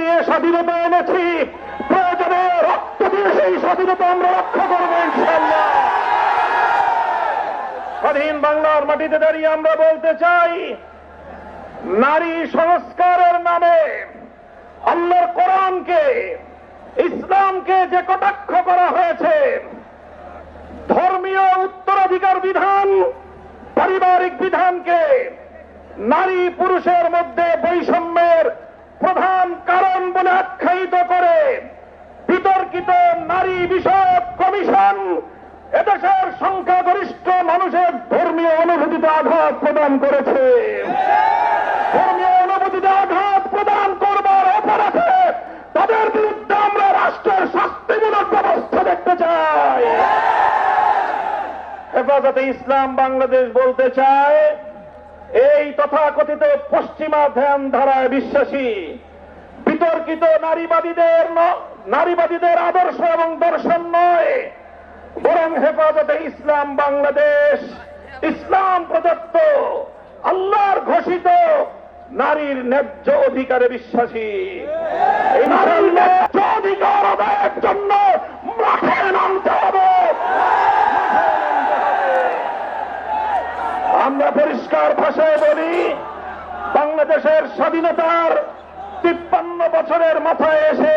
দিয়ে স্বাধীনতা এনেছি। প্রয়োজনে রক্ত দিয়ে সেই স্বাধীনতা আমরা রক্ষা করব স্বাধীন বাংলার মাটিতে দাঁড়িয়ে আমরা বলতে চাই, নারী সংস্কারের নামে আল্লাহর কোরআনকে, ইসলামকে যে কটাক্ষ করা হয়েছে, ধর্মীয় উত্তরাধিকার বিধান, পারিবারিক বিধানকে নারী পুরুষের মধ্যে বৈষম্যের প্রধান কারণ বলে আখ্যায়িত করে বিতর্কিত নারী বিষয়ক কমিশন, এদেশের সংখ্যাগরিষ্ঠ মানুষের ধর্মীয় অনুভূতিতে আঘাত প্রদান করেছে। ধর্মীয় অনুভূতিতে আঘাত প্রদান করবার অপরাধে তাদের বিরুদ্ধে আমরা রাষ্ট্রের শাস্তিমূলক ব্যবস্থা দেখতে চাই। হেফাজতে ইসলাম বাংলাদেশ বলতে চায়, এই তথাকথিত পশ্চিমা ধ্যান ধারায় বিশ্বাসী, বিতর্কিত নারীবাদীদের নারীবাদীদের আদর্শ এবং দর্শন নয়, বরং হেফাজতে ইসলাম বাংলাদেশ। ইসলাম প্রদত্ত, আল্লাহর ঘোষিত নারীর ন্যায্য অধিকারে বিশ্বাসী। নারীর ন্যায্য অধিকার আদায়ের জন্য মাঠে নামতে হবে। আমরা পরিষ্কার ভাষায় বলি, বাংলাদেশের স্বাধীনতার তিপ্পান্ন বছরের মাথায় এসে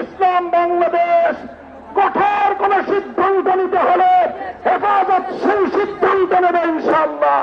ইসলাম বাংলাদেশ কঠোর কোন সিদ্ধান্ত নিতে হলে হেফাজত সেই সিদ্ধান্ত নেবে ইনশাল্লাহ